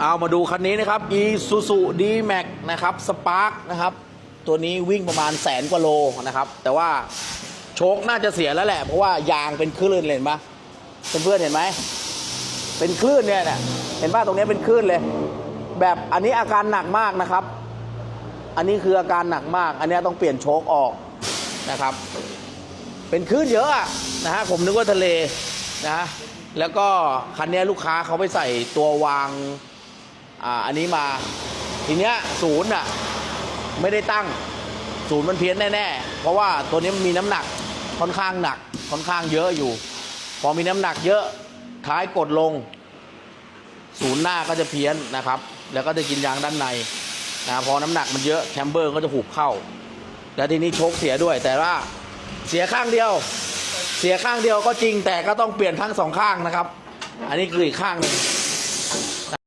เอามาดูคันนี้นะครับ Isuzu D-Max นะครับ Spark นะครับ ตัวนี้วิ่งประมาณแสนกว่าโลนะครับ แต่ว่าโชคน่าจะเสียแล้วแหละ เพราะว่ายางเป็นคลื่นเห็นปะเพื่อนๆเห็นไหม เป็นคลื่นเนี่ยเนี่ยเห็นป่ะตรงนี้เป็นคลื่นเลย แบบอันนี้อาการหนักมากนะครับ อันนี้คืออาการหนักมาก อันนี้ต้องเปลี่ยนโชคออกนะครับ เป็นคลื่นเยอะอะนะฮะผมนึกว่าทะเลนะฮะแล้วก็คันนี้ลูกค้าเขาไปใส่ตัววาง อ่าอันนี้มาทีเนี้ยศูนย์อะไม่ได้ตั้งศูนย์มันเพี้ยนแน่ๆ เพราะว่าตัวนี้มันมีน้ำหนักค่อนข้างหนักค่อนข้างเยอะอยู่ พอมีน้ำหนักเยอะท้ายกดลง ศูนย์หน้าก็จะเพี้ยนนะครับ แล้วก็จะกินยางด้านในนะพอน้ำหนักมันเยอะแชมเบอร์ก็จะหุบเข้า แล้วทีนี้โชคเสียด้วย แต่ว่าเสียข้างเดียว เสียข้างเดียวก็จริงแต่ก็ต้องเปลี่ยนทั้งสองข้างนะครับ อันนี้คืออีกข้างหนึ่ง